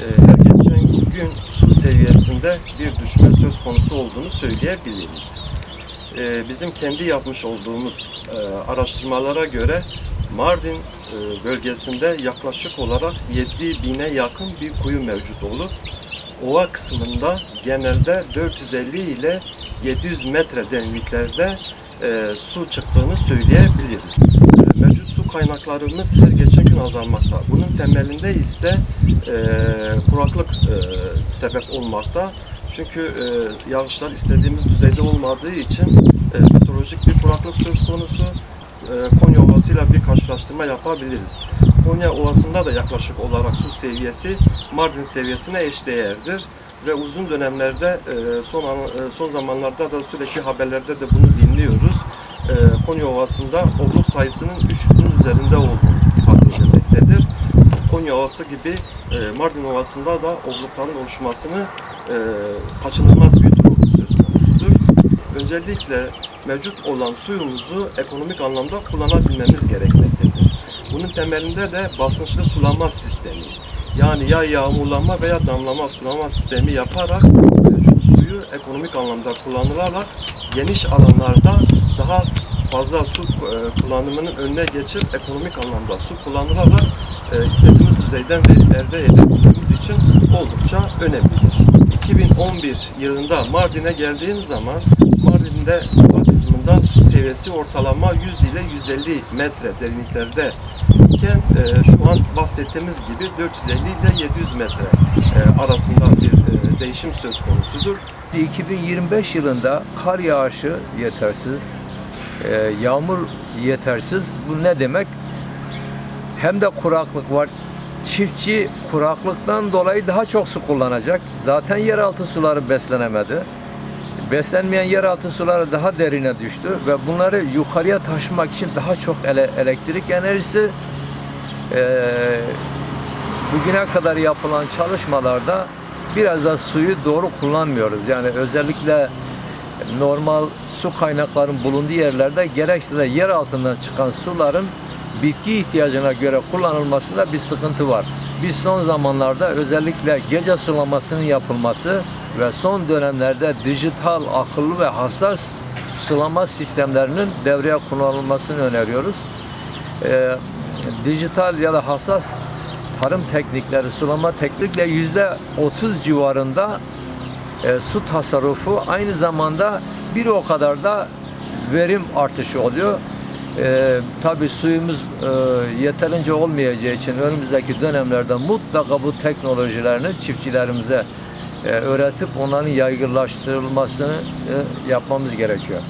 e, her geçen gün su seviyesinde bir düşme söz konusu olduğunu söyleyebiliriz. E, bizim kendi yapmış olduğumuz e, araştırmalara göre Mardin bölgesinde yaklaşık olarak 7 bine yakın bir kuyu mevcut olup ova kısmında genelde 450 ile 700 metre derinliklerde su çıktığını söyleyebiliriz. Kaynaklarımız her geçen gün azalmakta. Bunun temelinde ise e, kuraklık e, sebep olmakta. Çünkü e, yağışlar istediğimiz düzeyde olmadığı için e, meteorolojik bir kuraklık söz konusu. E, Konya Ovası'yla bir karşılaştırma yapabiliriz. Konya Ovası'nda da yaklaşık olarak su seviyesi Mardin seviyesine eşdeğerdir ve uzun dönemlerde e, son e, son zamanlarda da sürekli haberlerde de bunu dinliyoruz. E, Konya Ovası'nda obruk sayısının 3000'in üzerinde olduğunu ifade edilmektedir. Konya Ovası gibi e, Mardin Ovası'nda da obrukların oluşmasını e, kaçınılmaz bir durum söz konusudur. Öncelikle mevcut olan suyumuzu ekonomik anlamda kullanabilmemiz gerekmektedir. Bunun temelinde de basınçlı sulama sistemi yani ya yağmurlama veya damlama sulama sistemi yaparak mevcut suyu ekonomik anlamda kullanılarak geniş alanlarda daha fazla su e, kullanımının önüne geçip ekonomik anlamda su kullanılarak e, istediğimiz düzeyden elde edebilmemiz için oldukça önemlidir. 2011 yılında Mardin'e geldiğim zaman Mardin'de hava kısmında su seviyesi ortalama 100 ile 150 metre derinliklerde iken e, şu an bahsettiğimiz gibi 450 ile 700 metre arasında bir değişim söz konusudur. 2025 yılında kar yağışı yetersiz, e, yağmur yetersiz. Bu ne demek? Hem de kuraklık var. Çiftçi kuraklıktan dolayı daha çok su kullanacak. Zaten yeraltı suları beslenemedi. Beslenmeyen yeraltı suları daha derine düştü ve bunları yukarıya taşımak için daha çok ele- elektrik enerjisi e, bugüne kadar yapılan çalışmalarda biraz da suyu doğru kullanmıyoruz. Yani özellikle normal su kaynaklarının bulunduğu yerlerde gerekse de yer altından çıkan suların bitki ihtiyacına göre kullanılmasında bir sıkıntı var. Biz son zamanlarda özellikle gece sulamasının yapılması ve son dönemlerde dijital, akıllı ve hassas sulama sistemlerinin devreye kullanılmasını öneriyoruz. Ee, dijital ya da hassas tarım teknikleri, sulama teknikle yüzde 30 civarında e, su tasarrufu aynı zamanda bir o kadar da verim artışı oluyor. E, Tabi suyumuz e, yeterince olmayacağı için önümüzdeki dönemlerde mutlaka bu teknolojilerini çiftçilerimize e, öğretip onların yaygınlaştırılmasını e, yapmamız gerekiyor.